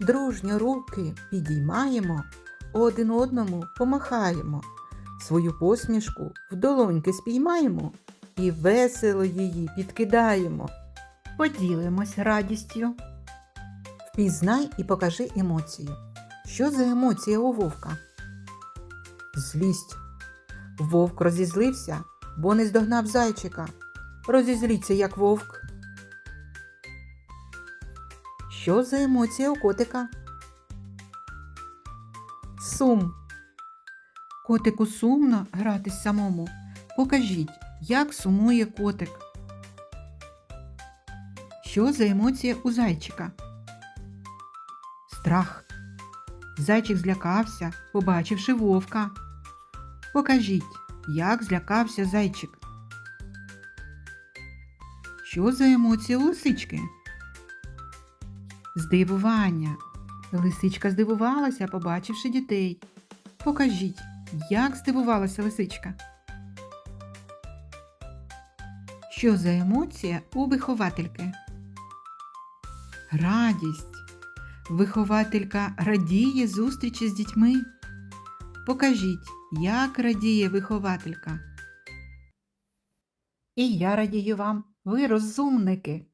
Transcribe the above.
Дружньо руки підіймаємо, один одному помахаємо, свою посмішку в долоньки спіймаємо і весело її підкидаємо. Поділимось радістю. Впізнай і покажи емоцію. Що за емоція у вовка? Злість. Вовк розізлився, бо не здогнав зайчика. Розізліться, як вовк. Що за емоція у котика? Сум. Котику сумно гратись самому. Покажіть, як сумує котик. Що за емоція у зайчика? Страх. Зайчик злякався, побачивши вовка. Покажіть, як злякався зайчик. Що за емоція у лисички? Здивування. Лисичка здивувалася, побачивши дітей. Покажіть, як здивувалася лисичка. Що за емоція у виховательки? Радість. Вихователька радіє зустрічі з дітьми. Покажіть, як радіє вихователька. І я радію вам, ви розумники.